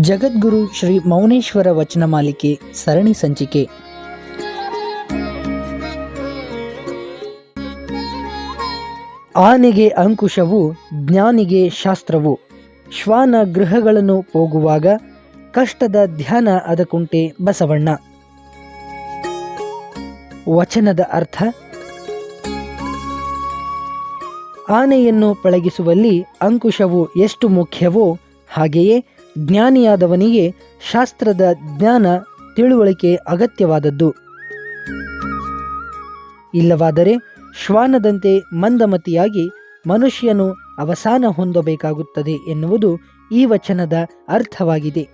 ಜಗದ್ಗುರು ಶ್ರೀ ಮೌನೇಶ್ವರ ವಚನ ಮಾಲಿಕೆ ಸರಣಿ ಸಂಚಿಕೆ. ಆನೆಗೆ ಅಂಕುಶವು, ಜ್ಞಾನಿಗೆ ಶಾಸ್ತ್ರವು. ಶ್ವಾನ ಗೃಹಗಳನ್ನು ಹೋಗುವಾಗ ಕಷ್ಟದ ಧ್ಯಾನ ಅದಕುಂಟೆ ಬಸವಣ್ಣ. ವಚನದ ಅರ್ಥ, ಆನೆಯನ್ನು ಪಳಗಿಸುವಲ್ಲಿ ಅಂಕುಶವು ಎಷ್ಟು ಮುಖ್ಯವೋ ಹಾಗೆಯೇ ಜ್ಞಾನಿಯಾದವನಿಗೆ ಶಾಸ್ತ್ರದ ಜ್ಞಾನ ತಿಳುವಳಿಕೆ ಅಗತ್ಯವಾದದ್ದು. ಇಲ್ಲವಾದರೆ ಶ್ವಾನದಂತೆ ಮಂದಮತಿಯಾಗಿ ಮನುಷ್ಯನು ಅವಸಾನ ಹೊಂದಬೇಕಾಗುತ್ತದೆ ಎನ್ನುವುದು ಈ ವಚನದ ಅರ್ಥವಾಗಿದೆ.